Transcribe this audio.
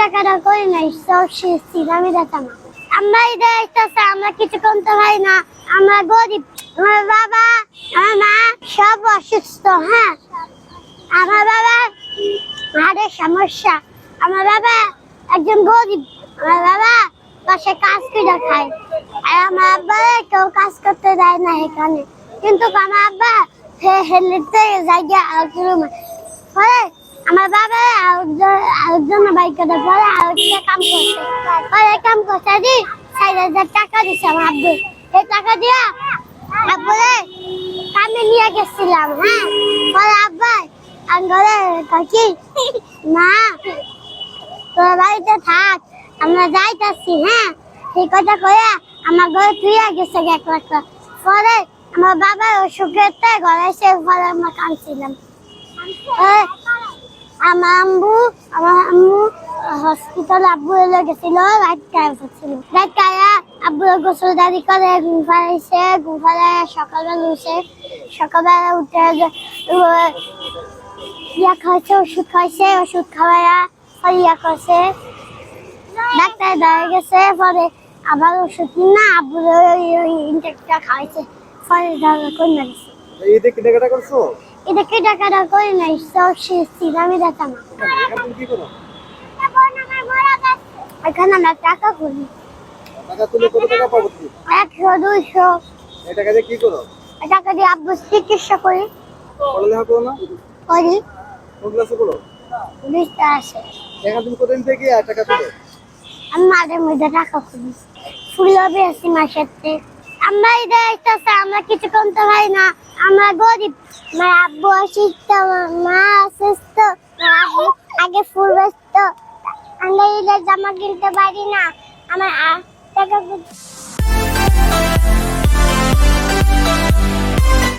টাকাটা করে নাই, সব শেষ আমি যেতাম। আমরা এদের আসতেছে, আমরা কিছু করতে পারি না, আমরা গরিব, আমার বাবা, আমার মা সব অসুস্থ হ্যাঁ। আমার বাবা হাড়ের সমস্যা, আমার বাবা একজন গরিব, আমার বাবা পাশে কাজ করে খায়। আর আমার আব্বা কেউ কাজ করতে দেয় না এখানে। কিন্তু আমার আব্বা হেলিতে জায়গা আলোচনা পরে আমার বাবা আরেকজন বাইক করে পরে আরেকটা কাম করছে। পরে কাম করছে দি ষাট হাজার টাকা দিছে আমার আব্বু। এই টাকা দিয়া তারপরে কামে নিয়ে গেছিলাম হ্যাঁ? পরে আব্বা আঙ্গলে তোর বাড়িতে থাক, আমরা যাইতাছি হ্যাঁ? এই কথা কয়ে আমার ঘরে তুই গেছে এক লাখ পরে আমার বাবার অসুখের ঘরে এসে পরে আমরা কাঁদছিলাম। আমার আম্মু আমার আম্মু হসপিটাল আব্বু এলে গেছিল, রাত কায়া করছিল রাত কায়া আব্বু গোসল দাদি করে, ঘুম ফাড়াইছে ঘুম ফাড়ায় সকালবেলা উঠে সকালবেলা উঠে ইয়া খাইছে ওষুধ খাইছে ওষুধ খাওয়ায়া পরে ইয়া করছে। ডাক্তার দাঁড়িয়ে গেছে, পরে আবার ওষুধ না আব্বু ইনজেক্টটা খাইছে পরে করে গেছে। ঈদে কেনাকাটা করছ? এটাকে টাকাটা করে নাই? সব শেষ আমি যেতাম। এখন আমরা টাকা করি। টাকা তুলে কত টাকা পাবো একশো দুইশো। এই টাকা দিয়ে কি করো? টাকা দিয়ে আব্বু চিকিৎসা করি। পড়ালেখা করো না? করি। কোন ক্লাসে পড়ো? বিশটা আসে তুমি কোথায় থেকে আর টাকা তুলো? আমি মাঝে মধ্যে টাকা ফুল মাসের থেকে। আমরা আমরা কিছু কমতে পারি না। আমরা গরিব। মা আব্বু অসুস্থ, মা অসুস্থ আব্বু আগে ফুল বেচত। আমরা জামা কিনতে পারি না। আমার টাকা